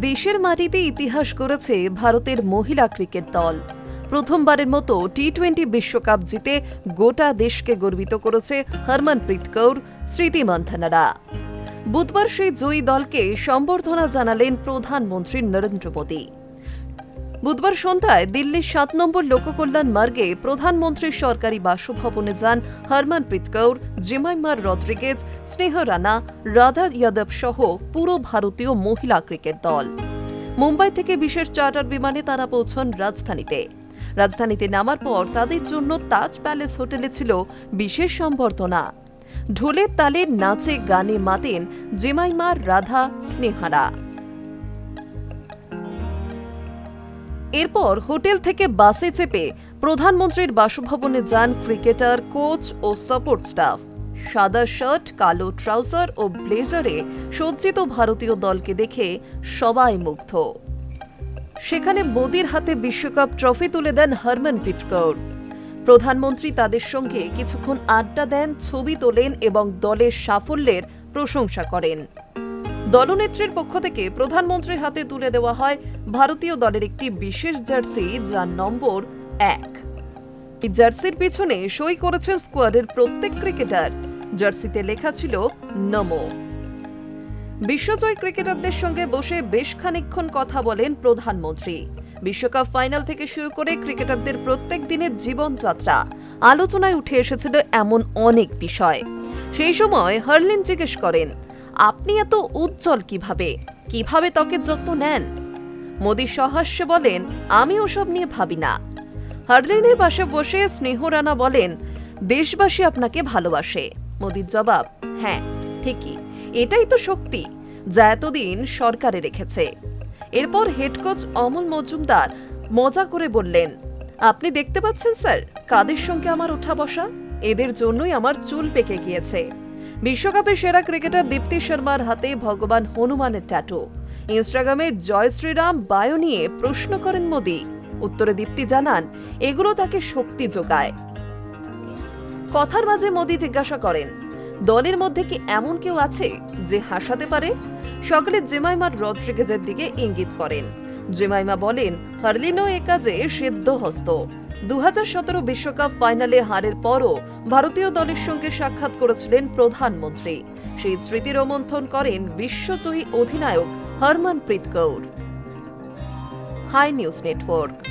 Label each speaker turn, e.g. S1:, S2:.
S1: দেশের মাটিতে ইতিহাস করেছে ভারতের মহিলা ক্রিকেট দল। প্রথমবারের মতো টি টোয়েন্টি বিশ্বকাপ জিতে গোটা দেশকে গর্বিত করেছে হরমনপ্রীত কৌর, স্মৃতি মন্থনারা। বুধবার সেই জয়ী দলকে সম্বর্ধনা জানালেন প্রধানমন্ত্রী নরেন্দ্র মোদী। বুধবার সন্ধ্যায় দিল্লির সাত নম্বর লোককল্যাণ মার্গে প্রধানমন্ত্রীর সরকারি বাসভবনে যান হরমনপ্রীত কৌর, জিমাইমার রদ্রিগেজ, স্নেহ রানা, রাধা যাদব সহ পুরো ভারতীয় মহিলা ক্রিকেট দল। মুম্বাই থেকে বিশেষ চার্টার বিমানে তারা পৌঁছন রাজধানীতে। রাজধানীতে নামার পর তাদের জন্য তাজ প্যালেস হোটেলে ছিল বিশেষ সম্বর্ধনা। ঢোলের তালে নাচে গানে মাতেন জিমাইমার, রাধা, স্নেহারা। এরপর হোটেল থেকে বাসে চেপে প্রধানমন্ত্রীর বাসভবনে যান ক্রিকেটার, কোচ ও সাপোর্ট স্টাফ। সাদা শার্ট, কালো ট্রাউজার ও ব্লেজারে সজ্জিত ভারতীয় দলকে দেখে সবাই মুগ্ধ। সেখানে মোদির হাতে বিশ্বকাপ ট্রফি তুলে দেন হরমনপ্রীত কৌর প্রধানমন্ত্রী তাদের সঙ্গে কিছুক্ষণ আড্ডা দেন, ছবি তোলেন এবং দলের সাফল্যের প্রশংসা করেন। দলনেত্রীর পক্ষ থেকে প্রধানমন্ত্রীর হাতে তুলে দেওয়া হয় ভারতীয় দলের একটি বিশেষ জার্সি, যার নম্বর এক। এই জার্সির পিছনে সই করেছেন স্কোয়াডের প্রত্যেক ক্রিকেটার। জার্সিতে লেখা ছিল, নমো। বিশ্বজয় ক্রিকেটারদের সঙ্গে বসে বেশ খানিকক্ষণ কথা বলেন প্রধানমন্ত্রী। বিশ্বকাপ ফাইনাল থেকে শুরু করে ক্রিকেটারদের প্রত্যেক দিনের জীবনযাত্রা আলোচনায় উঠে এসেছিল এমন অনেক বিষয়। সেই সময় হার্লিন জিজ্ঞেস করেন আপনি এত উজ্জ্বল কীভাবে? কীভাবে ত্বকের যত্ন নেন? মোদী সহাস্যে বলেন, আমি ওসব নিয়ে ভাবি না। হার্লিনের পাশে বসে স্নেহ রানা বলেন, দেশবাসী আপনাকে ভালোবাসে। মোদির জবাব হ্যাঁ ঠিকই। এটাই তো শক্তি, যা এতদিন সরকারে রেখেছে। এরপর হেড কোচ অমল মজুমদার মজা করে বললেন, আপনি দেখতে পাচ্ছেন, স্যার, কাদের সঙ্গে আমার ওঠা বসা? এদের জন্যই আমার চুল পেকে গিয়েছে। বিশ্বকাপের সেরা ক্রিকেটার দীপ্তি শর্মার হাতে ভগবান হনুমানের ট্যাটু ইনস্টাগ্রামে জয় শ্রীরাম, বায়ো নিয়ে প্রশ্ন করেন মোদী। উত্তরে দীপ্তি জানান, এগুলো তাকে শক্তি যোগায়। কথার মাঝে মোদী জিজ্ঞাসা করেন, দলের মধ্যে কি এমন কেউ আছে যে হাসাতে পারে? সকলে জেমাইমার রড্রিগেজের দিকে ইঙ্গিত করেন। জেমাইমা বলেন হার্লিনো এ কাজে সিদ্ধ হস্ত দু বিশ্বকাপ ফাইনালে হারের পরও ভারতীয় দলের সঙ্গে সাক্ষাৎ করেছিলেন প্রধানমন্ত্রী। সেই স্মৃতি রোমন্থন করেন বিশ্বজয়ী অধিনায়ক Harmanpreet Kaur. Hi news network.